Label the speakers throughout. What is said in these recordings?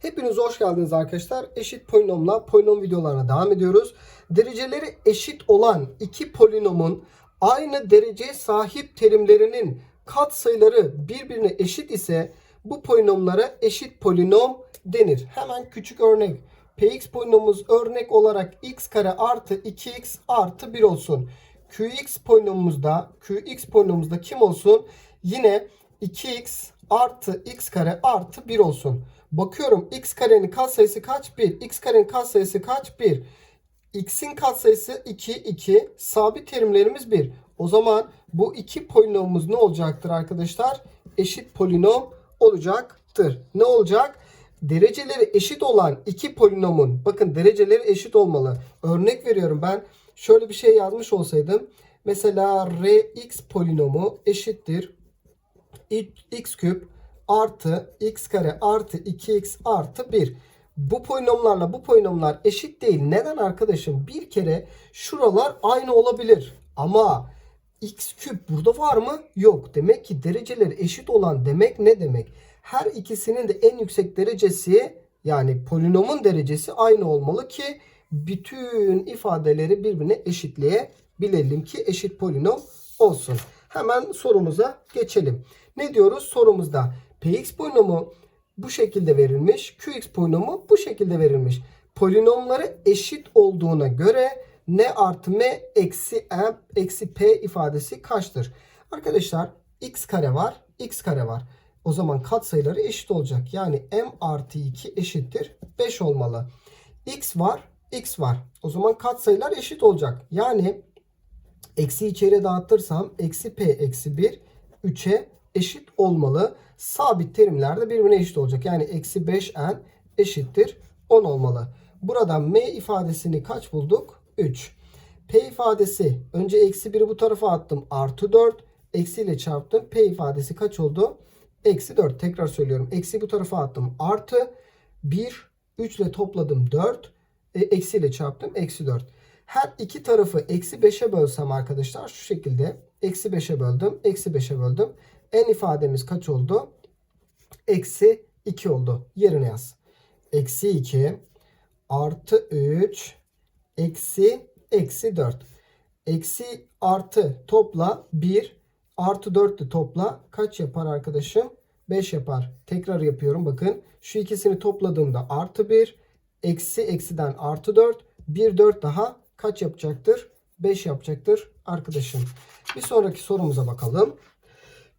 Speaker 1: Hepiniz hoş geldiniz arkadaşlar. Eşit polinomla polinom videolarına devam ediyoruz. Dereceleri eşit olan iki polinomun aynı dereceye sahip terimlerinin katsayıları birbirine eşit ise bu polinomlara eşit polinom denir. Hemen küçük örnek. Px polinomumuz örnek olarak x kare artı 2x artı 1 olsun. Qx polinomumuzda Qx polinomumuzda kim olsun? Yine 2x artı x kare artı 1 olsun. Bakıyorum x karenin katsayısı kaç? 1. x karenin katsayısı kaç? 1. x'in katsayısı 2, 2. Sabit terimlerimiz 1. O zaman bu iki polinomumuz ne olacaktır arkadaşlar? Eşit polinom olacaktır. Ne olacak? Dereceleri eşit olan iki polinomun, bakın dereceleri eşit olmalı. Örnek veriyorum ben şöyle bir şey yazmış olsaydım. Mesela Rx polinomu eşittir x küp artı x kare artı 2x artı 1. Bu polinomlarla bu polinomlar eşit değil. Neden arkadaşım? Bir kere şuralar aynı olabilir. Ama x küp burada var mı? Yok. Demek ki dereceleri eşit olan demek ne demek? Her ikisinin de en yüksek derecesi yani polinomun derecesi aynı olmalı ki bütün ifadeleri birbirine eşitleyebilelim ki eşit polinom olsun. Hemen sorumuza geçelim. Ne diyoruz sorumuzda? Px polinomu bu şekilde verilmiş. Qx polinomu bu şekilde verilmiş. Polinomları eşit olduğuna göre n artı m eksi m eksi p ifadesi kaçtır? Arkadaşlar x kare var, x kare var. O zaman katsayıları eşit olacak. Yani m artı 2 eşittir 5 olmalı. x var, x var. O zaman katsayılar eşit olacak. Yani eksi içeri dağıtırsam eksi p eksi 1 3'e eşit olmalı. Sabit terimler de birbirine eşit olacak. Yani eksi 5n eşittir 10 olmalı. Buradan m ifadesini kaç bulduk? 3. P ifadesi önce eksi 1'i bu tarafa attım. Artı 4. Eksi ile çarptım. P ifadesi kaç oldu? Eksi 4. Tekrar söylüyorum. Eksi bu tarafa attım. Artı 1. 3 ile topladım 4. E, eksi ile çarptım. Eksi 4. Her iki tarafı eksi 5'e bölsem arkadaşlar şu şekilde. Eksi 5'e böldüm. Eksi 5'e böldüm. N ifademiz kaç oldu? Eksi 2 oldu. Yerine yaz. Eksi 2 artı 3 eksi eksi 4. Eksi artı topla 1 artı 4 de topla kaç yapar arkadaşım? 5 yapar. Tekrar yapıyorum bakın. Şu ikisini topladığımda artı 1 eksi eksiden artı 4 1 4 daha kaç yapacaktır? 5 yapacaktır arkadaşım. Bir sonraki sorumuza bakalım.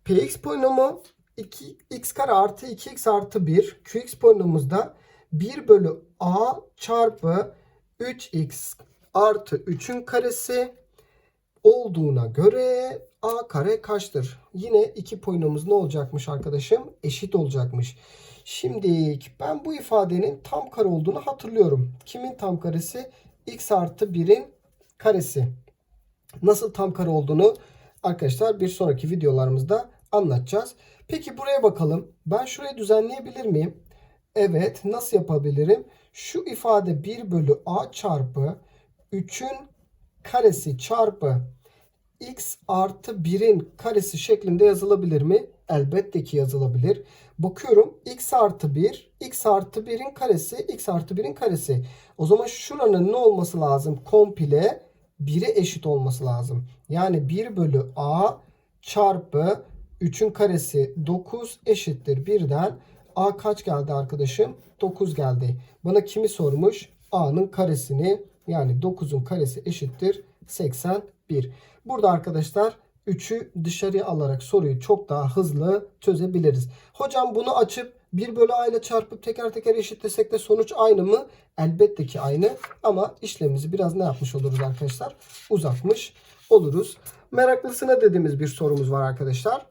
Speaker 1: Px polinomu 2, x kare artı 2x artı 1. Qx polinomumuzda 1 bölü a çarpı 3x artı 3'ün karesi olduğuna göre a kare kaçtır? Yine iki polinomumuz ne olacakmış arkadaşım? Eşit olacakmış. Şimdi ben bu ifadenin tam kare olduğunu hatırlıyorum. Kimin tam karesi? X artı 1'in karesi. Nasıl tam kare olduğunu arkadaşlar bir sonraki videolarımızda anlatacağız. Peki buraya bakalım. Ben şurayı düzenleyebilir miyim? Evet. Nasıl yapabilirim? Şu ifade 1 bölü a çarpı 3'ün karesi çarpı x artı 1'in karesi şeklinde yazılabilir mi? Elbette ki yazılabilir. Bakıyorum x artı 1, x artı 1'in karesi, x artı 1'in karesi. O zaman şuranın ne olması lazım? Komple 1'e eşit olması lazım. Yani 1 bölü a çarpı 3'ün karesi 9 eşittir 1'den. A kaç geldi arkadaşım? 9 geldi. Bana kimi sormuş? A'nın karesini yani 9'un karesi eşittir 81. Burada arkadaşlar 3'ü dışarıya alarak soruyu çok daha hızlı çözebiliriz. Hocam bunu açıp 1 bölü a ile çarpıp teker teker eşitlesek de sonuç aynı mı? Elbette ki aynı ama işlemimizi biraz ne yapmış oluruz arkadaşlar? Uzatmış oluruz. Meraklısına dediğimiz bir sorumuz var arkadaşlar.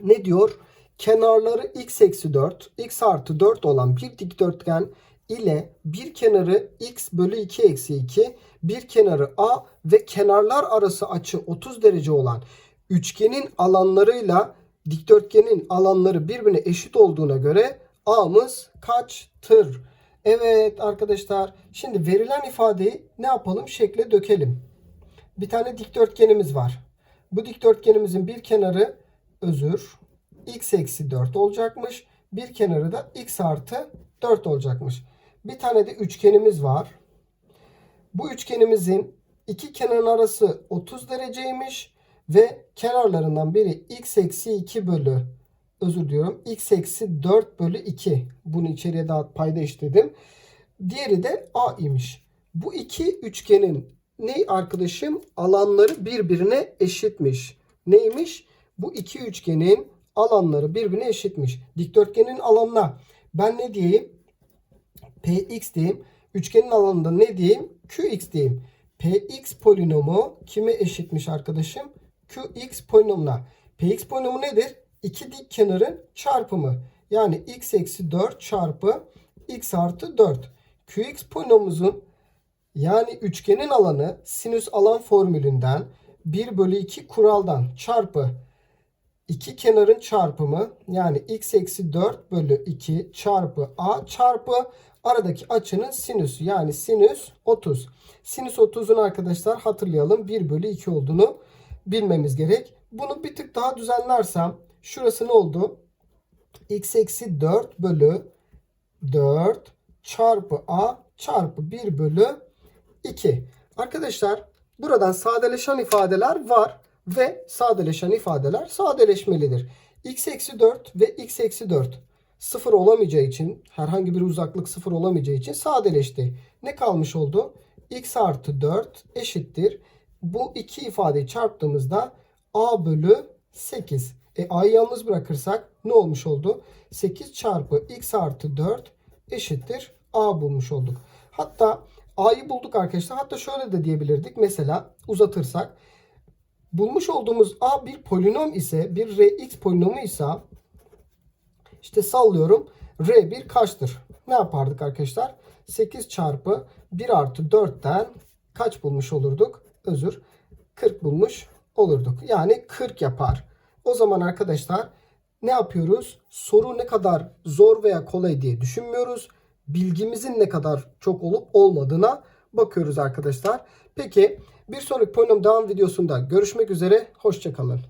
Speaker 1: Ne diyor? Kenarları x eksi 4, x artı 4 olan bir dikdörtgen ile bir kenarı x bölü 2 eksi 2, bir kenarı a ve kenarlar arası açı 30 derece olan üçgenin alanlarıyla dikdörtgenin alanları birbirine eşit olduğuna göre a'mız kaçtır? Evet arkadaşlar şimdi verilen ifadeyi ne yapalım? Şekle dökelim. Bir tane dikdörtgenimiz var. Bu dikdörtgenimizin bir kenarı özür x eksi 4 olacakmış. Bir kenarı da x artı 4 olacakmış. Bir tane de üçgenimiz var. Bu üçgenimizin iki kenarın arası 30 dereceymiş ve kenarlarından biri x eksi 2 bölü özür diliyorum x eksi 4 bölü 2. Bunu içeriye daha payda işledim. Diğeri de a imiş. Bu iki üçgenin ne arkadaşım? Alanları birbirine eşitmiş. Neymiş? Bu iki üçgenin alanları birbirine eşitmiş. Dikdörtgenin alanına ben ne diyeyim? Px diyeyim. Üçgenin alanında ne diyeyim? Qx diyeyim. Px polinomu kime eşitmiş arkadaşım? Qx polinomuna. Px polinomu nedir? İki dik kenarın çarpımı. Yani x eksi 4 çarpı x artı 4. Qx polinomumuzun yani üçgenin alanı sinüs alan formülünden 1 bölü 2 kuraldan çarpı iki kenarın çarpımı yani x eksi 4 bölü 2 çarpı a çarpı aradaki açının sinüsü yani sinüs 30. Sinüs 30'un arkadaşlar hatırlayalım 1 bölü 2 olduğunu bilmemiz gerek. Bunu bir tık daha düzenlersem şurası ne oldu? x eksi 4 bölü 4 çarpı a çarpı 1 bölü 2. Arkadaşlar buradan sadeleşen ifadeler var ve sadeleşen ifadeler sadeleşmelidir. x eksi 4 ve x eksi 4 sıfır olamayacağı için herhangi bir uzaklık sıfır olamayacağı için sadeleşti. Ne kalmış oldu? x artı 4 eşittir. Bu iki ifadeyi çarptığımızda a bölü 8. E a'yı yalnız bırakırsak ne olmuş oldu? 8 çarpı x artı 4 eşittir a bulmux olduk. Hatta a'yı bulduk arkadaşlar. Hatta şöyle de diyebilirdik. Mesela uzatırsak bulmuş olduğumuz a bir polinom ise bir rx polinomu ise işte sallıyorum r1 kaçtır? Ne yapardık arkadaşlar? 8 çarpı 1 artı 4'ten kaç bulmuş olurduk? Özür 40 bulmuş olurduk. Yani 40 yapar. O zaman arkadaşlar ne yapıyoruz? Soru ne kadar zor veya kolay diye düşünmüyoruz. Bilgimizin ne kadar çok olup olmadığına bakıyoruz arkadaşlar. Peki bir sonraki polinom devam videosunda görüşmek üzere. Hoşçakalın.